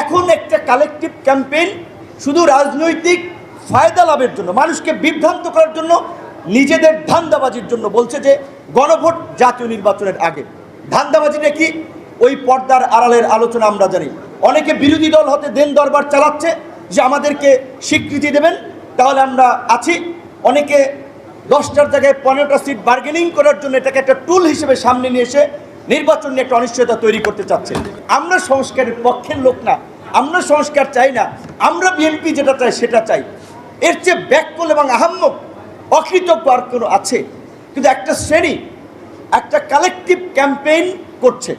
এখন একটা collective campaign শুধু রাজনৈতিক ফায়দা লাভের জন্য, মানুষকে বিভ্রান্ত করার জন্য, নিজেদের ধান্দাবাজির জন্য বলছে যে গণভোট জাতীয় নির্বাচনের আগে। ধান্দাবাজি নাকি ওই পর্দার আড়ালের আলোচনা আমরা জানি। অনেকে বিরোধী দল হতে দেন দরবার চালাচ্ছে যে আমাদেরকে স্বীকৃতি দেবেন, তাহলে আমরা আছি। অনেকে দশটার জায়গায় পনেরোটা সিট বার্গেনিং করার জন্য এটাকে একটা টুল হিসেবে সামনে নিয়ে এসে নির্বাচন নিয়ে একটা অনিশ্চয়তা তৈরি করতে চাচ্ছে আমরা সংস্কারের পক্ষের লোক না, আমরা সংস্কার চাই না, আমরা বিএনপি যেটা চাই সেটা চাই। এর চেয়ে ব্যাকল এবং আহাম্মক, অকৃতজ্ঞ আর কোনো আছে। কিন্তু একটা শ্রেণি, একটা কালেকটিভ ক্যাম্পেইন করছে।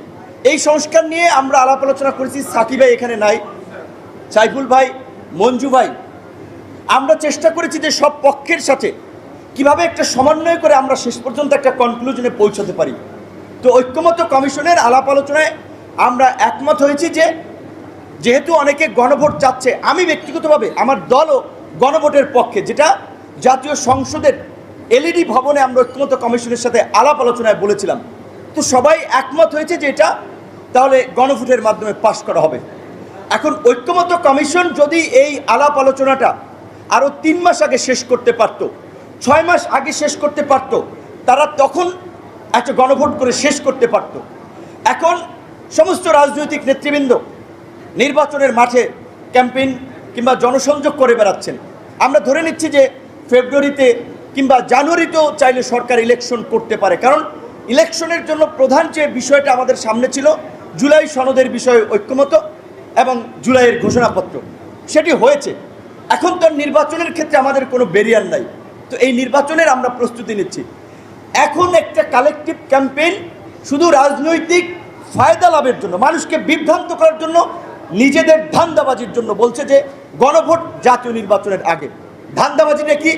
এই সংস্কার নিয়ে আমরা আলাপ আলোচনা করেছি সাকি ভাই এখানে নাই, সাইফুল ভাই, মঞ্জু ভাই। আমরা চেষ্টা করেছি যে সব পক্ষের সাথে কীভাবে একটা সমন্বয় করে আমরা শেষ পর্যন্ত একটা কনক্লুশনে পৌঁছাতে পারি। তো ঐক্যমত কমিশনের আলাপ আলোচনায় আমরা একমত হয়েছি যে যেহেতু অনেকে গণভোট চাচ্ছে, আমি ব্যক্তিগতভাবে আমার দলও গণভোটের পক্ষে, যেটা জাতীয় সংসদের এলইডি ভবনে আমরা ঐক্যমত কমিশনের সাথে আলাপ আলোচনায় বলেছিলাম। তো সবাই একমত হয়েছে যে এটা তাহলে গণভোটের মাধ্যমে পাশ করা হবে। এখন ঐক্যমত কমিশন যদি এই আলাপ আলোচনাটা আরও তিন মাস আগে শেষ করতে পারতো, ছয় মাস আগে শেষ করতে পারতো, তারা তখন একটা গণভোট করে শেষ করতে পারতো। এখন সমস্ত রাজনৈতিক নেতৃবৃন্দ নির্বাচনের মাঠে ক্যাম্পেইন কিংবা জনসংযোগ করে বেড়াচ্ছেন। আমরা ধরে নিচ্ছি যে ফেব্রুয়ারিতে কিংবা জানুয়ারিতেও চাইলে সরকার ইলেকশন করতে পারে। কারণ ইলেকশনের জন্য প্রধান যে বিষয়টা আমাদের সামনে ছিল, জুলাই সনদের বিষয়ে ঐক্যমত এবং জুলাইয়ের ঘোষণাপত্র। সেটি হয়েছে। এখন তো নির্বাচনের ক্ষেত্রে আমাদের কোনো ব্যারিয়ার নাই। তো এই নির্বাচনের আমরা প্রস্তুতি নিচ্ছি। এখন একটা কালেকটিভ ক্যাম্পেইন শুধু রাজনৈতিক ফায়দা লাভের জন্য, মানুষকে বিভ্রান্ত করার জন্য, নিজেদের ধান্দাবাজির জন্য বলছে যে, গণভোট জাতীয় নির্বাচনের আগে। ধান্দাবাজিটা কি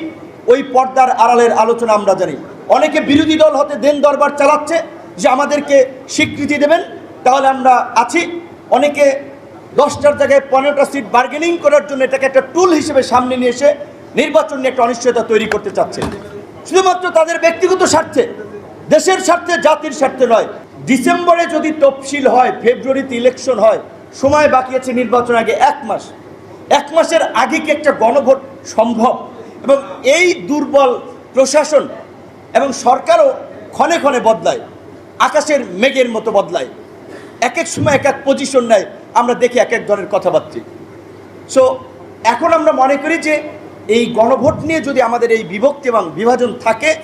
ওই পর্দার আড়ালের আলোচনা আমরা জানি। অনেকে বিরোধী দল হতে দেন দরবার চালাচ্ছে যে আমাদেরকে স্বীকৃতি দেবেন, তাহলে আমরা আছি। অনেকে দশটার জায়গায় পনেরোটা সিট বার্গেনিং করার জন্য এটাকে একটা টুল হিসেবে সামনে নিয়ে এসে নির্বাচন নিয়ে একটা অনিশ্চয়তা তৈরি করতে চাচ্ছে শুধুমাত্র তাদের ব্যক্তিগত স্বার্থে, দেশের স্বার্থে, জাতির স্বার্থে নয়। ডিসেম্বরে যদি তফসিল হয়, ফেব্রুয়ারিতে ইলেকশন হয়, সময় বাকি আছে নির্বাচন আগে এক মাস। এক মাসের আগে কি একটা গণভোট সম্ভব? এবং এই দুর্বল প্রশাসন এবং সরকারও ক্ষণে ক্ষণে বদলায়, আকাশের মেঘের মতো বদলায়। এক এক সময় এক এক পজিশন নেয়, আমরা দেখি এক এক ধরনের কথাবার্তা। সো এখন আমরা মনে করি যে এই গণভোট নিয়ে যদি আমাদের এই বিভক্তি এবং বিভাজন থাকে,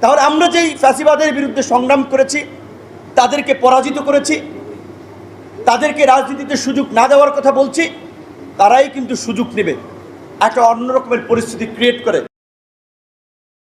তাহলে আমরা যেই ফ্যাসিবাদের বিরুদ্ধে সংগ্রাম করেছি, তাদেরকে পরাজিত করেছি, তাদেরকে রাজনীতিতে সুযোগ না দেওয়ার কথা বলছি, তারাই কিন্তু সুযোগ নেবে। একটা অন্যরকমের পরিস্থিতি ক্রিয়েট করে।